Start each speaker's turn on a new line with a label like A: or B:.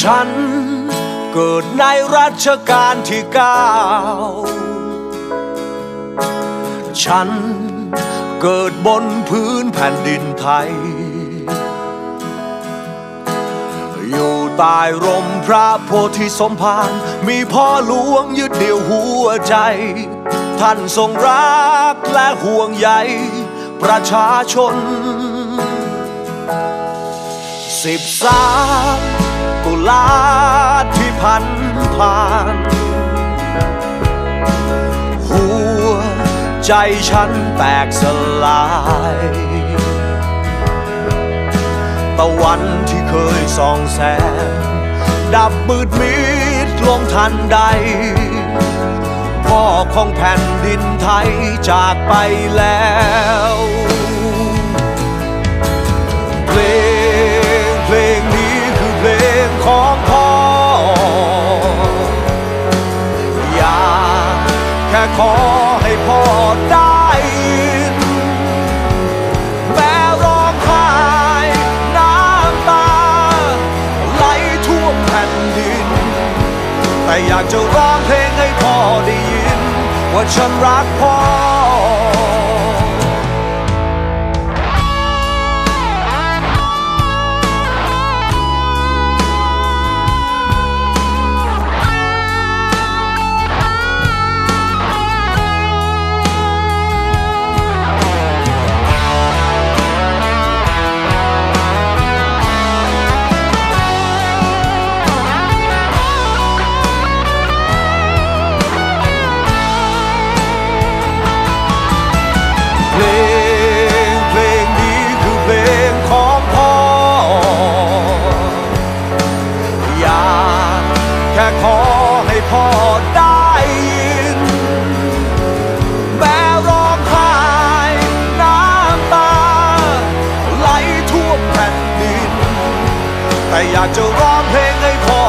A: ฉัน เกิดในรัชกาลที่เก้าฉันเกิดบนพื้นแผ่นดินไทย อยู่ใต้ร่มพระโพธิสมภารมีพ่อหลวงยึดเดี่ยวหัวใจ ท่านทรงรักและห่วงใยประชาชนสิบสาม ลาที่พันผ่าน หัวใจฉันแตกสลายตะวันที่เคยส่องแสง ดับมืดมิดลงทันใด พ่อของแผ่นดินไทยจากไปแล้ว ให้พ่อได้ยินแม้ร้องไห้น้ำตาไหลท่วมแผ่นดิน แต่อยากจะร้องเพลงให้พ่อได้ยิน ว่าฉันรักพ่อ เพลงเพลงนี้คือเพลงของพ่อ อยากแค่ขอให้พ่อได้ยิน แม้ร้องไห้น้ำตา ไหลท่วมแผ่นดิน แต่อยากจะร้องเพลงให้พ่อ